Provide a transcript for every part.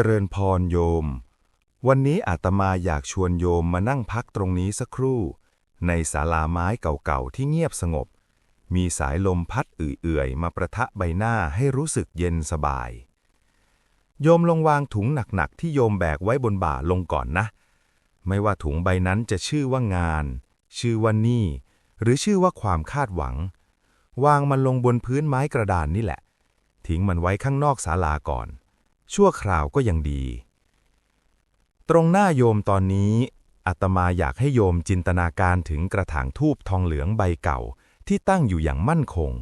จริญพรโยม วันนี้อาตมาอยากชวนโยมมานั่งพักตรงนี้สักครู่ ในศาลาไม้เก่าๆที่เงียบสงบ มีสายลมพัดเอื่อยๆ มาประทะใบหน้าให้รู้สึกเย็นสบาย โยมลงวางถุงหนักๆที่โยมแบกไว้บนบ่าลงก่อนนะ ไม่ว่าถุงใบนั้นจะชื่อว่างาน ชื่อว่านี้หรือชื่อว่าความคาดหวัง วางมันลงบนพื้นไม้กระดานนี่แหละ ทิ้งมันไว้ข้างนอกศาลาก่อน ชั่วคราวก็ยังดี ตรงหน้าโยมตอนนี้อาตมาอยากให้โยมจินตนาการถึงกระถางทูบทองเหลืองใบเก่าที่ตั้งอยู่อย่างมั่นคง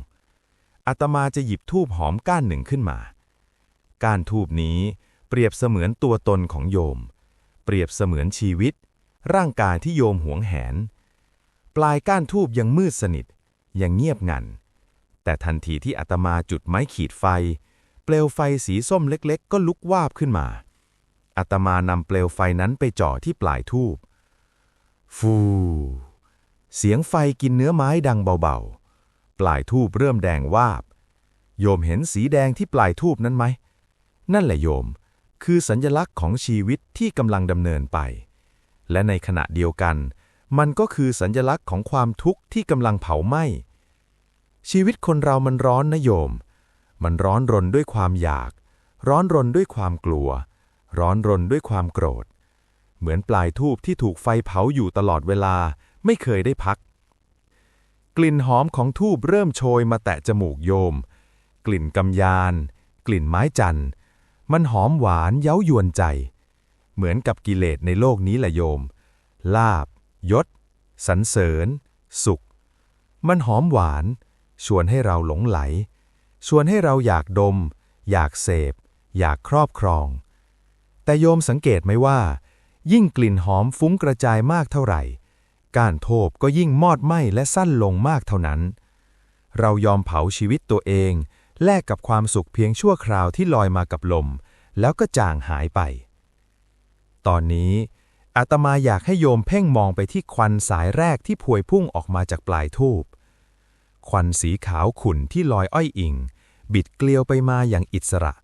อาตมาจะหยิบทูบหอมก้านหนึ่งขึ้นมา ก้านทูบนี้เปรียบเสมือนตัวตนของโยม เปรียบเสมือนชีวิต ร่างกายที่โยมหวงแหน ปลายก้านทูบยังมืดสนิท ยังเงียบงัน แต่ทันทีที่อาตมาจุดไม้ขีดไฟ เปลวไฟสีส้มเล็กๆ ก็ลุกวาบขึ้นมาอาตมานำเปลวไฟนั้นไปจ่อที่ปลายทูบฟู เสียงไฟกินเนื้อไม้ดังเบาๆ ปลายทูบเริ่มแดงวาบ โยมเห็นสีแดงที่ปลายทูบนั้นไหม นั่นแหละโยม คือสัญลักษณ์ของชีวิตที่กำลังดำเนินไป และในขณะเดียวกัน มันก็คือสัญลักษณ์ของความทุกข์ที่กำลังเผาไหม้ ชีวิตคนเรามันร้อนนะโยม มันร้อนรนด้วยความอยาก ร้อนรนด้วยความกลัว ร้อนรนด้วยความโกรธ เหมือนปลายทูบที่ถูกไฟเผาอยู่ตลอดเวลาไม่เคยได้พัก กลิ่นหอมของทูบเริ่มโชยมาแตะจมูกโยม กลิ่นกำยาน กลิ่นไม้จันทร์มันหอมหวานเย้ายวนใจ เหมือนกับกิเลสในโลกนี้แหละโยม ลาบ ยศ สรรเสริญ สุข มันหอมหวาน ชวนให้เราหลงไหล ชวนให้เราอยากดม อยากเสพ อยากครอบครอง แต่โยมสังเกตไหมว่า ยิ่งกลิ่นหอมฟุ้งกระจายมากเท่าไหร่ กานโทบก็ยิ่งมอดไหม้และสั้นลงมากเท่านั้น เรายอมเผาชีวิตตัวเอง แลกกับความสุขเพียงชั่วคราวที่ลอยมากับลม แล้วก็จางหายไป ตอนนี้อาตมาอยากให้โยมเพ่งมองไปที่ควันสายแรกที่พวยพุ่งออกมาจากปลายทูบควันสีขาวขุ่นที่ลอยอ้อยอิง บิดเกลียวไปมาอย่างอิสระ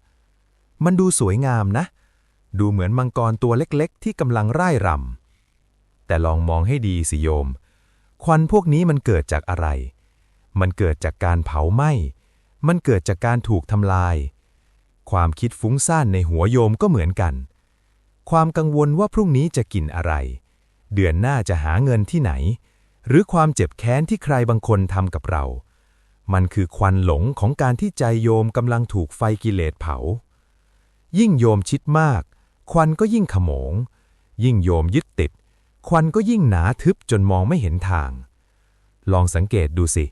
มันดูสวยงามนะ ดูเหมือนมังกรตัวเล็กๆ ที่กำลังร่ายรำแต่ลองมองให้ดีสิโยม ควันพวกนี้มันเกิดจากอะไร มันเกิดจากการเผาไหม้ มันเกิดจากการถูกทำลาย ความคิดฟุ้งซ่านในหัวโยมก็เหมือนกัน ความกังวลว่าพรุ่งนี้จะกินอะไร เดือนหน้าจะหาเงินที่ไหน หรือความเจ็บแค้นที่ใครบางคนทำกับเรา มันคือควันหลงของการที่ใจโยมกำลังถูกไฟกิเลสเผา ยิ่งโยมชิดมาก ควันก็ยิ่งขโมง ยิ่งโยมยึดติด ควันก็ยิ่งหนาทึบจนมองไม่เห็นทาง ลองสังเกตดูสิ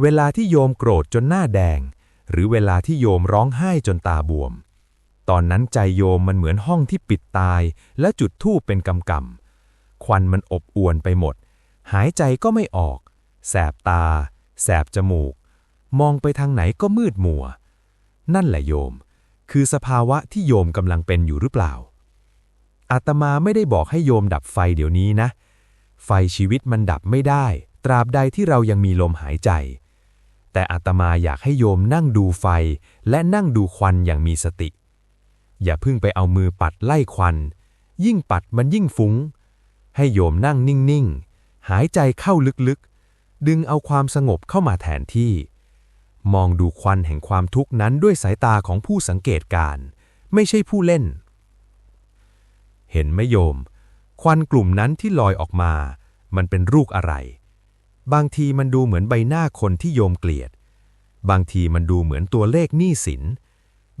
เวลาที่โยมโกรธจนหน้าแดง หรือเวลาที่โยมร้องไห้จนตาบวม ตอนนั้นใจโยมมันเหมือนห้องที่ปิดตาย และจุดธูปเป็นกำกำควันมันอบอวนไปหมด หายใจก็ไม่ออก แสบตา แสบจมูก มองไปทางไหนก็มืดมัว นั่นแหละโยม คือสภาวะที่โยมกำลังเป็นอยู่หรือเปล่า อาตมาไม่ได้บอกให้โยมดับไฟเดี๋ยวนี้นะ ไฟชีวิตมันดับไม่ได้ ตราบใดที่เรายังมีลมหายใจ แต่อาตมาอยากให้โยมนั่งดูไฟและนั่งดูควันอย่างมีสติ อย่าเพิ่งไปเอามือปัดไล่ควัน ยิ่งปัดมันยิ่งฟุง้ง ให้โยมนั่งนิ่งๆ หายใจเข้าลึกๆ ดึงเอาความสงบเข้ามาแทนที่ มองดูควันแห่งความทุกข์นั้นด้วยสายตาของผู้สังเกตการ ไม่ใช่ผู้เล่น เห็นไหมโยม ควันกลุ่มนั้นที่ลอยออกมา มันเป็นรูปอะไร บางทีมันดูเหมือนใบหน้าคนที่โยมเกลียด บางทีมันดูเหมือนตัวเลขหนี้สิน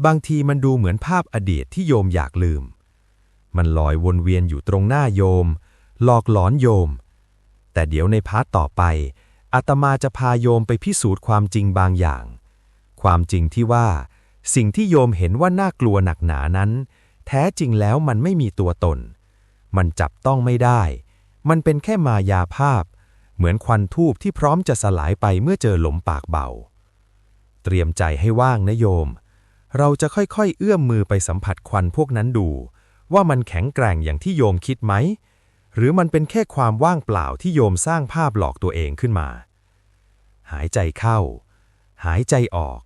บางทีมันดูเหมือนภาพอดีตที่โยมอยากลืม มันลอยวนเวียนอยู่ตรงหน้าโยม หลอกหลอนโยม แต่เดี๋ยวในพาร์ทต่อไป อาตมาจะพาโยมไปพิสูจน์ความจริงบางอย่าง ความจริงที่ว่า สิ่งที่โยมเห็นว่าน่ากลัวหนักหนานั้น แท้จริงแล้วมันไม่มีตัวตน มันจับต้องไม่ได้ มันเป็นแค่มายาภาพ เหมือนควันทูบที่พร้อมจะสลายไปเมื่อเจอลมปากเบา เตรียมใจให้ว่างนะโยม เราจะค่อยๆ เอื้อมมือไปสัมผัสควันพวกนั้นดู ว่ามันแข็งแกร่งอย่างที่โยมคิดไหม หรือมันเป็นแค่ความว่างเปล่าที่โยมสร้างภาพหลอกตัวเองขึ้นมา หายใจเข้า หายใจออก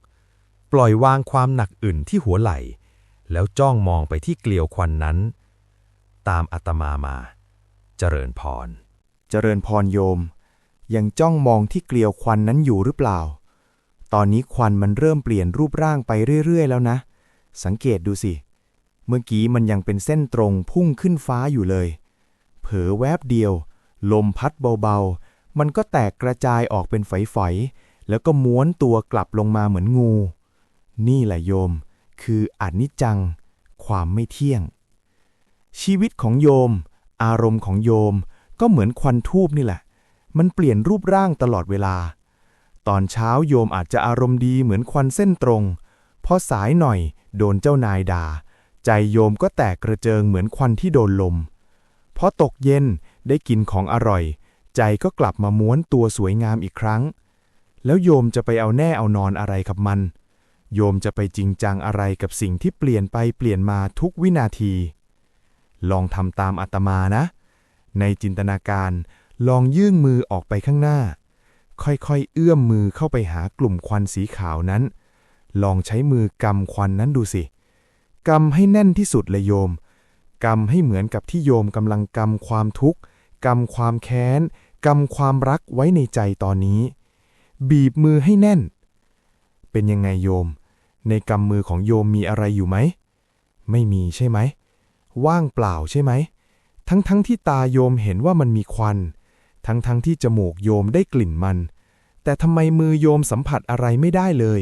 ปล่อยวางความหนักอึ่นที่หัวไหล่ แล้วจ้องมองไปที่เกลียวควันนั้น ตามอาตมามา เจริญพร เจริญพรโยม ยังจ้องมองที่เกลียวควันนั้นอยู่หรือเปล่า ตอนนี้ควันมันเริ่มเปลี่ยนรูปร่างไปเรื่อย ๆ แล้วนะ สังเกตดูสิ เมื่อกี้มันยังเป็นเส้นตรงพุ่งขึ้นฟ้าอยู่เลย เผลอแวบเดียว ลมพัดเบาๆ มันก็แตกกระจายออกเป็นฝอยๆ แล้วก็ม้วนตัวกลับลงมาเหมือนงู นี่แหละโยม คืออนิจจัง ความไม่เที่ยง ชีวิตของโยม อารมณ์ของโยมก็เหมือนควันทูบนี่แหละ มันเปลี่ยนรูปร่างตลอดเวลา ตอนเช้าโยมอาจจะอารมณ์ดีเหมือนควันเส้นตรง พอสายหน่อยโดนเจ้านายด่า ใจโยมก็แตกกระเจิงเหมือนควันที่โดนลม พอตกเย็นได้กินของอร่อย ใจก็กลับมาม้วนตัวสวยงามอีกครั้ง แล้วโยมจะไปเอาแน่เอานอนอะไรกับมัน โยมจะไปจริงจังอะไรกับสิ่งที่เปลี่ยนไปเปลี่ยนมาทุกวินาที ลองทำตามอาตมานะ ในจินตนาการลองยื่นมือออกไปข้างหน้า ค่อยๆ เอื้อมมือเข้าไปหากลุ่มควันสีขาวนั้น ลองใช้มือกำควันนั้นดูสิกำให้แน่นที่สุดเลยโยม กำให้เหมือนกับที่โยมกำลังกำความทุกข์กำความแค้นกำความรักไว้ในใจตอนนี้ บีบมือให้แน่น เป็นยังไงโยม ในกำมือของโยมมีอะไรอยู่ไหม ไม่มีใช่ไหม ว่างเปล่าใช่ไหม ทั้งทั้งที่ตาโยมเห็นว่ามันมีควัน ทั้งทั้งที่จมูกโยมได้กลิ่นมัน แต่ทำไมมือโยมสัมผัสอะไรไม่ได้เลย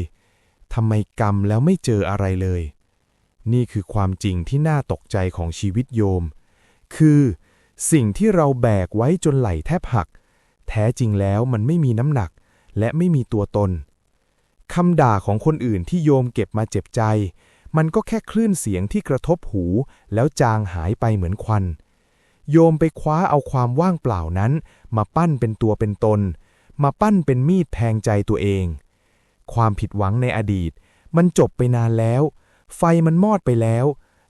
ทำไมกำแล้วไม่เจออะไรเลย นี่คือความจริงที่น่าตกใจของชีวิตโยม คือ สิ่งที่เราแบกไว้จนไหลแทบหัก แท้จริงแล้วมันไม่มีน้ำหนัก และไม่มีตัวตนคำด่าของคนอื่นที่โยมเก็บมาเจ็บใจ มันก็แค่คลื่นเสียงที่กระทบหู แล้วจางหายไปเหมือนควัน โยมไปคว้าเอาความว่างเปล่านั้น มาปั้นเป็นตัวเป็นตน มาปั้นเป็นมีดแทงใจตัวเอง ความผิดหวังในอดีต มันจบไปนานแล้ว ไฟมันมอดไปแล้ว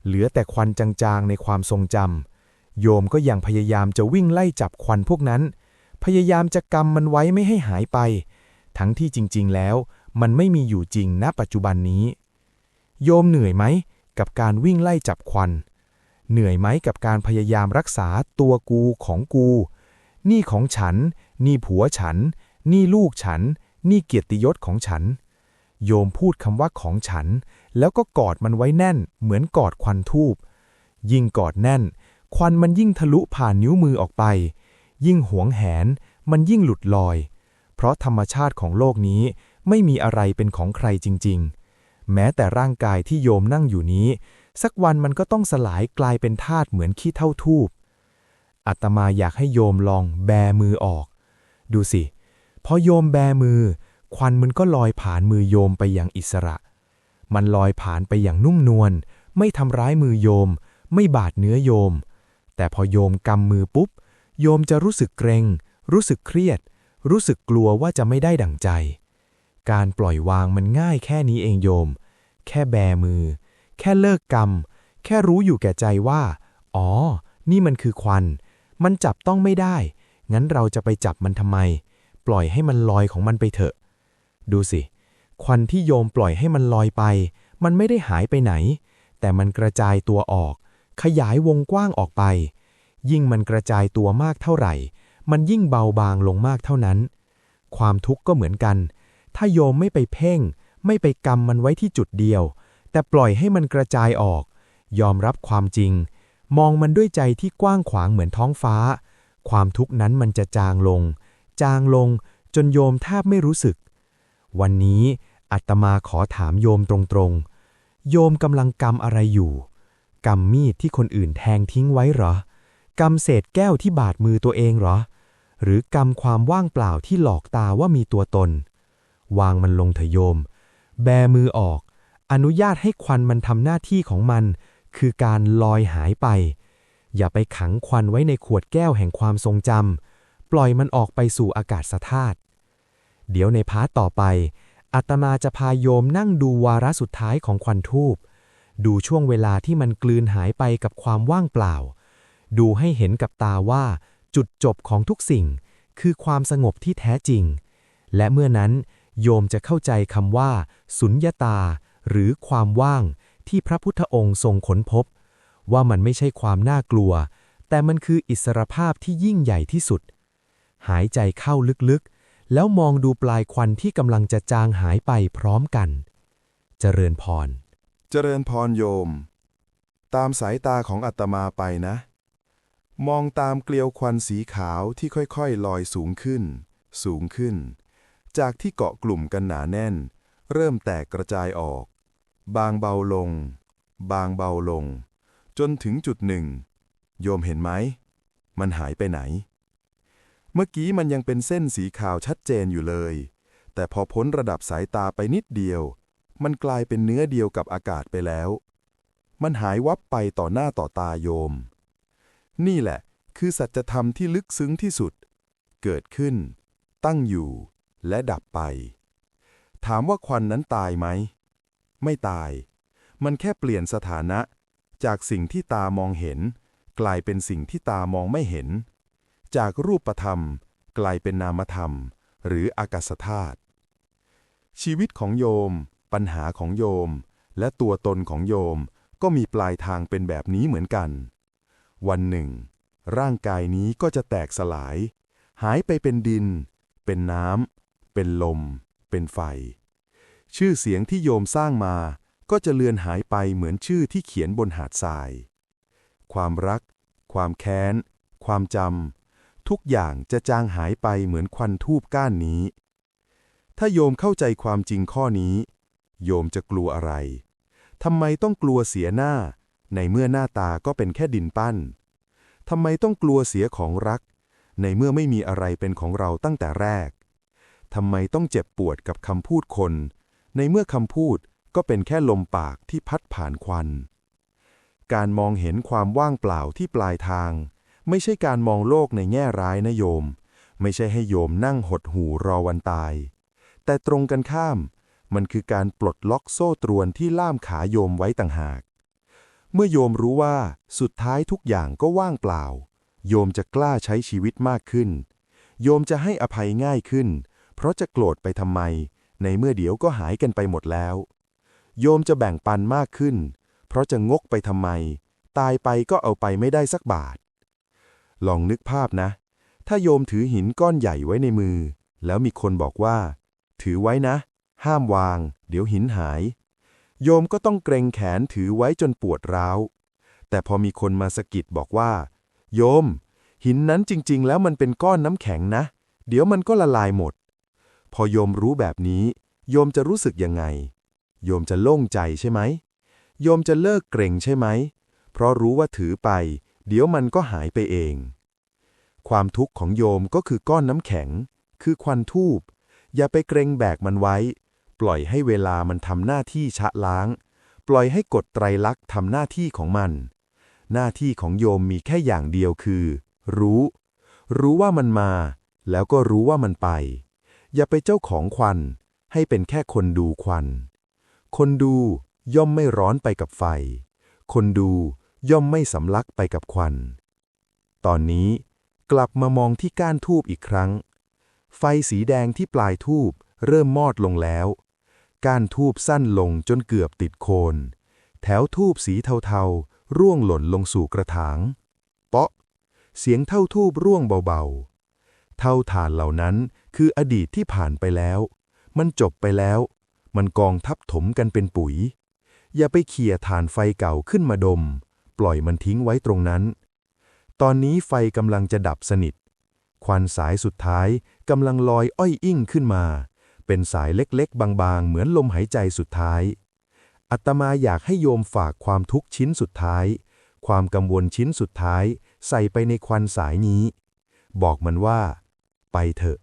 เหลือแต่ควันจางๆในความทรงจำ โยมก็ยังพยายามจะวิ่งไล่จับควันพวกนั้น พยายามจะกำมันไว้ไม่ให้หายไป ทั้งที่จริงๆแล้ว มันไม่มีอยู่จริงณปัจจุบันนี้ โยมเหนื่อยไหม กับการวิ่งไล่จับควัน เหนื่อยไหมกับการพยายามรักษาตัวกูของกู นี่ของฉัน นี่ผัวฉัน นี่ลูกฉัน นี่เกียรติยศของฉัน โยมพูดคำว่าของฉัน แล้วก็กอดมันไว้แน่น เหมือนกอดควันทูบยิ่งกอดแน่น ควันมันยิ่งทะลุผ่านนิ้วมือออกไป ยิ่งหวงแหน มันยิ่งหลุดลอย เพราะธรรมชาติของโลกนี้ไม่มีอะไรเป็นของใครจริง ๆ แม้แต่ร่างกายที่โยมนั่งอยู่นี้ สักวันมันก็ต้องสลายกลายเป็นธาตุเหมือนขี้เท่าทูบอาตมาอยากให้โยมลองแบมือออก ดูสิพอโยมแบมือ ควันมันก็ลอยผ่านมือโยมไปอย่างอิสระ มันลอยผ่านไปอย่างนุ่มนวล ไม่ทำร้ายมือโยม ไม่บาดเนื้อโยม แต่พอโยมกำมือปุ๊บ โยมจะรู้สึกเกรง รู้สึกเครียด รู้สึกกลัวว่าจะไม่ได้ดั่งใจ การปล่อยวางมันง่ายแค่นี้เองโยม แค่แบมือ แค่เลิกกรรมแค่รู้อยู่แก่ใจว่า อ๋อ นี่มันคือควัน มันจับต้องไม่ได้ งั้นเราจะไปจับมันทำไม ปล่อยให้มันลอยของมันไปเถอะ ดูสิ ควันที่โยมปล่อยให้มันลอยไป มันไม่ได้หายไปไหน แต่มันกระจายตัวออก ขยายวงกว้างออกไป ยิ่งมันกระจายตัวมากเท่าไหร่ มันยิ่งเบาบางลงมากเท่านั้น ความทุกข์ก็เหมือนกัน ถ้าโยมไม่ไปเพ่ง ไม่ไปกำมันไว้ที่จุดเดียว แต่ปล่อยให้มันกระจายออก ยอมรับความจริง มองมันด้วยใจที่กว้างขวางเหมือนท้องฟ้า ความทุกข์นั้นมันจะจางลง จางลงจนโยมแทบไม่รู้สึก วันนี้อาตมาขอถามโยมตรงๆ โยมกำลังกำอะไรอยู่กำมีดที่คนอื่นแทงทิ้งไว้หรอกำเศษแก้วที่บาดมือตัวเองหรอ หรือกำความว่างเปล่าที่หลอกตาว่ามีตัวตน วางมันลงเถอะโยม แบมือออก อนุญาตให้ควันมันทำหน้าที่ของมัน คือการลอยหายไป อย่าไปขังควันไว้ในขวดแก้วแห่งความทรงจำปล่อยมันออกไปสู่อากาศธาตุ เดี๋ยวในพาร์ตต่อไปอาตมาจะพาโยมนั่งดูวาระสุดท้ายของควันทูบดูช่วงเวลาที่มันกลืนหายไปกับความว่างเปล่า ดูให้เห็นกับตาว่าจุดจบของทุกสิ่ง คือความสงบที่แท้จริง และเมื่อนั้นโยมจะเข้าใจคำว่า สุญญาตา หรือความว่างที่พระพุทธองค์ทรงค้นพบ ว่ามันไม่ใช่ความน่ากลัว แต่มันคืออิสรภาพที่ยิ่งใหญ่ที่สุด หายใจเข้าลึกๆ แล้วมองดูปลายควันที่กำลังจะจางหายไปพร้อมกัน เจริญพร เจริญพรโยม ตามสายตาของอาตมาไปนะ มองตามเกลียวควันสีขาวที่ค่อยๆ ลอยสูงขึ้น สูงขึ้น จากที่เกาะกลุ่มกันหนาแน่น เริ่มแตกกระจายออก บางเบาลง บางเบาลง จนถึงจุดหนึ่ง โยมเห็นไหม มันหายไปไหน เมื่อกี้มันยังเป็นเส้นสีขาวชัดเจนอยู่เลย แต่พอพ้นระดับสายตาไปนิดเดียว มันกลายเป็นเนื้อเดียวกับอากาศไปแล้ว มันหายวับไปต่อหน้าต่อตาโยม นี่แหละ คือสัจธรรมที่ลึกซึ้งที่สุด เกิดขึ้น ตั้งอยู่ และดับไป ถามว่าควันนั้นตายไหม ไม่ตาย มันแค่เปลี่ยนสถานะ จากสิ่งที่ตามองเห็น กลายเป็นสิ่งที่ตามองไม่เห็น จากรูปธรรม กลายเป็นนามธรรม หรืออากาศธาตุชีวิตของโยม ปัญหาของโยม และตัวตนของโยมก็มีปลายทางเป็นแบบนี้เหมือนกัน วันหนึ่ง ร่างกายนี้ก็จะแตกสลาย หายไปเป็นดิน เป็นน้ำเป็นลม เป็นไฟ ชื่อเสียงที่โยมสร้างมา ก็จะเลือนหายไปเหมือนชื่อที่เขียนบนหาดทราย ความรัก ความแค้น ความจำ ทุกอย่างจะจางหายไปเหมือนควันทูบก้านนี้ ถ้าโยมเข้าใจความจริงข้อนี้ โยมจะกลัวอะไร ทำไมต้องกลัวเสียหน้า ในเมื่อหน้าตาก็เป็นแค่ดินปั้น ทำไมต้องกลัวเสียของรัก ในเมื่อไม่มีอะไรเป็นของเราตั้งแต่แรก ทำไมต้องเจ็บปวดกับคำพูดคน ในเมื่อคำพูดก็เป็นแค่ลมปากที่พัดผ่านควัน การมองเห็นความว่างเปล่าที่ปลายทาง ไม่ใช่การมองโลกในแง่ร้ายนะโยม ไม่ใช่ให้โยมนั่งหดหูรอวันตาย แต่ตรงกันข้าม มันคือการปลดล็อกโซ่ตรวนที่ล่ามขาโยมไว้ต่างหาก เมื่อโยมรู้ว่าสุดท้ายทุกอย่างก็ว่างเปล่า โยมจะกล้าใช้ชีวิตมากขึ้น โยมจะให้อภัยง่ายขึ้น เพราะจะโกรธไปทำไม ในเมื่อเดี๋ยวก็หายกันไปหมดแล้ว โยมจะแบ่งปันมากขึ้น เพราะจะงกไปทำไม ตายไปก็เอาไปไม่ได้สักบาท ลองนึกภาพนะ ถ้าโยมถือหินก้อนใหญ่ไว้ในมือ แล้วมีคนบอกว่า ถือไว้นะ ห้ามวาง เดี๋ยวหินหาย โยมก็ต้องเกรงแขนถือไว้จนปวดร้าว แต่พอมีคนมาสะกิดบอกว่า โยม หินนั้นจริงๆ แล้วมันเป็นก้อนน้ำแข็งนะ เดี๋ยวมันก็ละลายหมด พอโยมรู้แบบนี้ โยมจะรู้สึกยังไง โยมจะโล่งใจใช่ไหมโยมจะเลิกเกรงใช่ไหม เพราะรู้ว่าถือไป เดี๋ยวมันก็หายไปเอง ความทุกข์ของโยมก็คือก้อนน้ำแข็ง คือควันทูบ อย่าไปเกรงแบกมันไว้ ปล่อยให้เวลามันทำหน้าที่ชะล้าง ปล่อยให้กฎไตรลักษณ์ทำหน้าที่ของมัน หน้าที่ของโยมมีแค่อย่างเดียวคือ รู้ รู้ว่ามันมา แล้วก็รู้ว่ามันไป อย่าไปเจ้าของควัน ให้เป็นแค่คนดูควัน คนดูย่อมไม่ร้อนไปกับไฟ คนดู ย่อมไม่สำลักไปกับควัน ตอนนี้กลับมามองที่ก้านทูบอีกครั้ง ไฟสีแดงที่ปลายทูบเริ่มมอดลงแล้ว ก้านทูบสั้นลงจนเกือบติดโคน แถวทูบสีเทาๆ ร่วงหล่นลงสู่กระถาง เปาะ เสียงเท่าทูบร่วงเบาๆ เท่าฐานเหล่านั้นคืออดีตที่ผ่านไปแล้ว มันจบไปแล้ว มันกองทับถมกันเป็นปุ๋ย อย่าไปเขี่ยฐานไฟเก่าขึ้นมาดม ปล่อยมันทิ้งไว้ตรงนั้น ตอนนี้ไฟกำลังจะดับสนิท ควันสายสุดท้ายกำลังลอยอ้อยอิ่งขึ้นมา เป็นสายเล็กๆ บางๆ เหมือนลมหายใจสุดท้าย อัตมาอยากให้โยมฝากความทุกข์ชิ้นสุดท้าย ความกังวลชิ้นสุดท้าย ใส่ไปในควันสายนี้ บอกมันว่า ไปเถอะ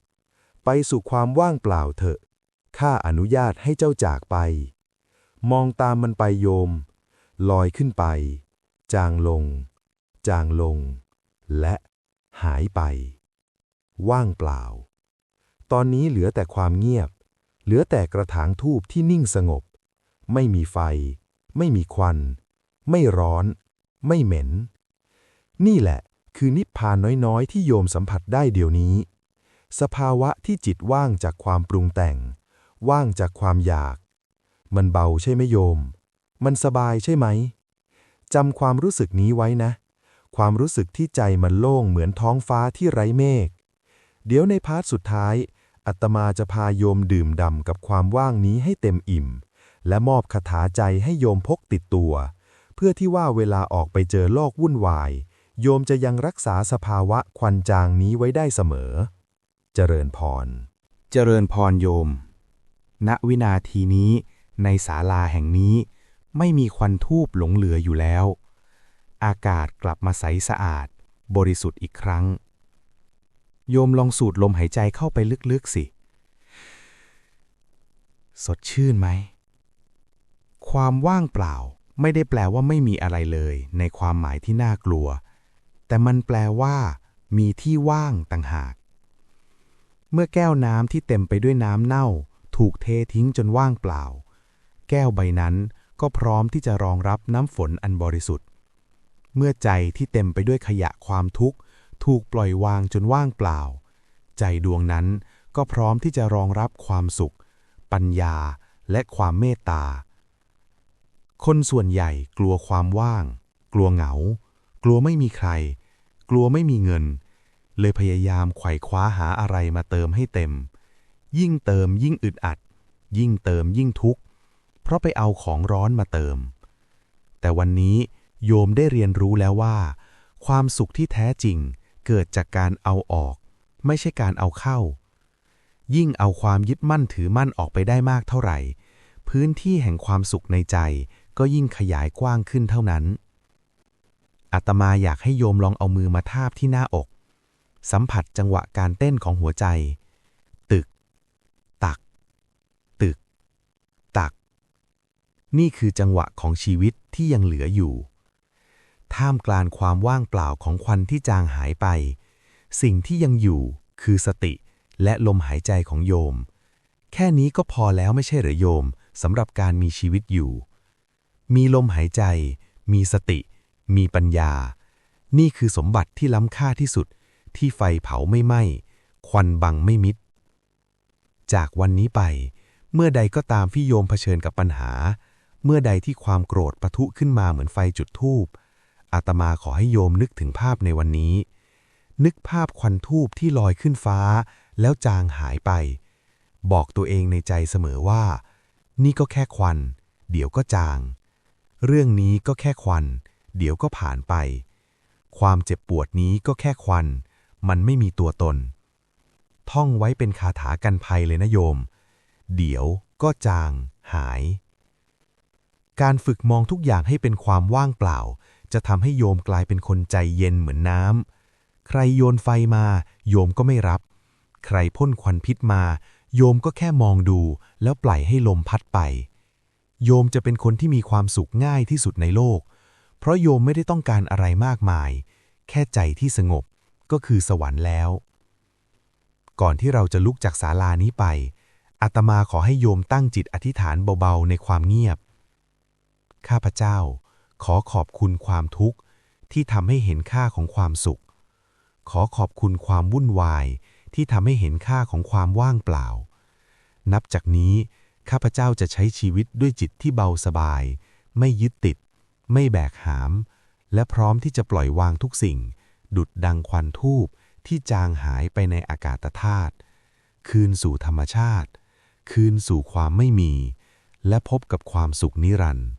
ไปสู่ความว่างเปล่าเถอะ ข้าอนุญาตให้เจ้าจากไป มองตามมันไปโยม ลอยขึ้นไป จางลง จางลง และหายไป ว่างเปล่า ตอนนี้เหลือแต่ความเงียบ เหลือแต่กระถางทูบที่นิ่งสงบ ไม่มีไฟ ไม่มีควัน ไม่ร้อน ไม่เหม็น นี่แหละคือนิพพานน้อยๆ ที่โยมสัมผัสได้เดี๋ยวนี้ สภาวะที่จิตว่างจากความปรุงแต่ง ว่างจากความอยาก มันเบาใช่ไหมโยม มันสบายใช่ไหม จำความรู้สึกนี้ไว้นะ ความรู้สึกที่ใจมันโล่งเหมือนท้องฟ้าที่ไร้เมฆ เดี๋ยวในพาร์ทสุดท้าย อัตมาจะพาโยมดื่มด่ำกับความว่างนี้ให้เต็มอิ่ม และมอบคาถาใจให้โยมพกติดตัว เพื่อที่ว่าเวลาออกไปเจอโลกวุ่นวาย โยมจะยังรักษาสภาวะควันจางนี้ไว้ได้เสมอ เจริญพร เจริญพรโยม ณ วินาทีนี้ในศาลาแห่งนี้ ไม่มีควันทูบหลงเหลืออยู่แล้ว อากาศกลับมาใสสะอาด บริสุทธิ์อีกครั้ง โยมลองสูดลมหายใจเข้าไปลึกๆสิ สดชื่นไหม ความว่างเปล่าไม่ได้แปลว่าไม่มีอะไรเลย ในความหมายที่น่ากลัว แต่มันแปลว่า มีที่ว่างต่างหาก เมื่อแก้วน้ำที่เต็มไปด้วยน้ำเน่า ถูกเททิ้งจนว่างเปล่า แก้วใบนั้น ก็พร้อมที่จะรองรับน้ำฝนอันบริสุทธิ์ เมื่อใจที่เต็มไปด้วยขยะความทุกข์ ถูกปล่อยวางจนว่างเปล่า ใจดวงนั้นก็พร้อมที่จะรองรับความสุข ปัญญาและความเมตตา คนส่วนใหญ่กลัวความว่าง กลัวเหงา กลัวไม่มีใคร กลัวไม่มีเงิน เลยพยายามไขว่คว้าหาอะไรมาเติมให้เต็ม ยิ่งเติมยิ่งอึดอัด ยิ่งเติมยิ่งทุกข์ เพราะไปเอาของร้อนมาเติม แต่วันนี้โยมได้เรียนรู้แล้วว่า ความสุขที่แท้จริงเกิดจากการเอาออก ไม่ใช่การเอาเข้า ยิ่งเอาความยึดมั่นถือมั่นออกไปได้มากเท่าไหร่ พื้นที่แห่งความสุขในใจก็ยิ่งขยายกว้างขึ้นเท่านั้นอาตมาอยากให้โยมลองเอามือมาทาบที่หน้าอก สัมผัสจังหวะการเต้นของหัวใจ ตึก ตัก ตึก ตัก นี่คือจังหวะของชีวิตที่ยังเหลืออยู่ ท่ามกลางความว่างเปล่าของควันที่จางหายไป สิ่งที่ยังอยู่คือสติและลมหายใจของโยม แค่นี้ก็พอแล้วไม่ใช่เหรือโยมสำหรับการมีชีวิตอยู่ มีลมหายใจ มีสติ มีปัญญา นี่คือสมบัติที่ล้ำค่าที่สุด ที่ไฟเผาไม่ไหม้ ควันบังไม่มิด จากวันนี้ไป เมื่อใดก็ตามที่โยมเผชิญกับปัญหา เมื่อใดที่ความโกรธปะทุขึ้นมาเหมือนไฟจุดธูปอาตมาขอให้โยมนึกถึงภาพในวันนี้ นึกภาพควันทูบที่ลอยขึ้นฟ้า แล้วจางหายไป บอกตัวเองในใจเสมอว่า นี่ก็แค่ควัน เดี๋ยวก็จาง เรื่องนี้ก็แค่ควัน เดี๋ยวก็ผ่านไป ความเจ็บปวดนี้ก็แค่ควัน มันไม่มีตัวตน ท่องไว้เป็นคาถากันภัยเลยนะโยม เดี๋ยวก็จางหาย การฝึกมองทุกอย่างให้เป็นความว่างเปล่า จะทำให้โยมกลายเป็นคนใจเย็นเหมือนน้ำ ใครโยนไฟมา โยมก็ไม่รับ ใครพ่นควันพิษมา โยมก็แค่มองดู แล้วปล่อยให้ลมพัดไป โยมจะเป็นคนที่มีความสุขง่ายที่สุดในโลก เพราะโยมไม่ได้ต้องการอะไรมากมาย แค่ใจที่สงบก็คือสวรรค์แล้ว ก่อนที่เราจะลุกจากศาลานี้ไปอาตมาขอให้โยมตั้งจิตอธิษฐานเบาๆในความเงียบ ข้าพเจ้า ขอขอบคุณความทุกข์ที่ทำให้เห็นค่าของความสุข ขอขอบคุณความวุ่นวายที่ทำให้เห็นค่าของความว่างเปล่า นับจากนี้ ข้าพเจ้าจะใช้ชีวิตด้วยจิตที่เบาสบาย ไม่ยึดติด ไม่แบกหาม และพร้อมที่จะปล่อยวางทุกสิ่ง ดุดดังควันทูบที่จางหายไปในอากาศธาตุ คืนสู่ธรรมชาติ คืนสู่ความไม่มี และพบกับความสุขนิรันดร์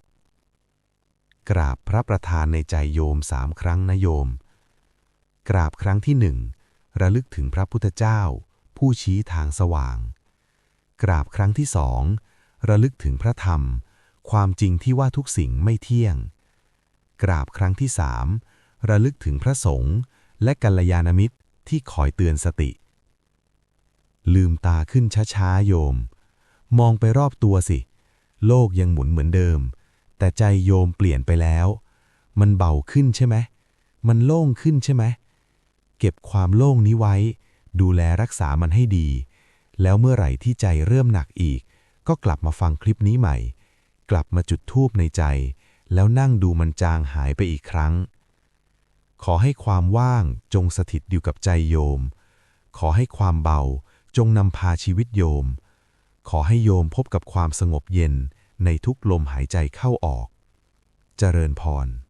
กราบพระประธานในใจโยมสามครั้งนะโยม กราบครั้งที่หนึ่งระลึกถึงพระพุทธเจ้า ผู้ชี้ทางสว่าง กราบครั้งที่สองระลึกถึงพระธรรม ความจริงที่ว่าทุกสิ่งไม่เที่ยง กราบครั้งที่สามระลึกถึงพระสงฆ์และกัลยาณมิตรที่คอยเตือนสติ ลืมตาขึ้นช้าๆโยม มองไปรอบตัวสิ โลกยังหมุนเหมือนเดิม แต่ใจโยมเปลี่ยนไปแล้ว มันเบาขึ้นใช่ไหม มันโล่งขึ้นใช่ไหม เก็บความโล่งนี้ไว้ ดูแลรักษามันให้ดี แล้วเมื่อไหร่ที่ใจเริ่มหนักอีก ก็กลับมาฟังคลิปนี้ใหม่ กลับมาจุดทูบในใจ แล้วนั่งดูมันจางหายไปอีกครั้ง ขอให้ความว่างจงสถิตอยู่กับใจโยม ขอให้ความเบาจงนำพาชีวิตโยม ขอให้โยมพบกับความสงบเย็น ในทุกลมหายใจเข้าออก เจริญพร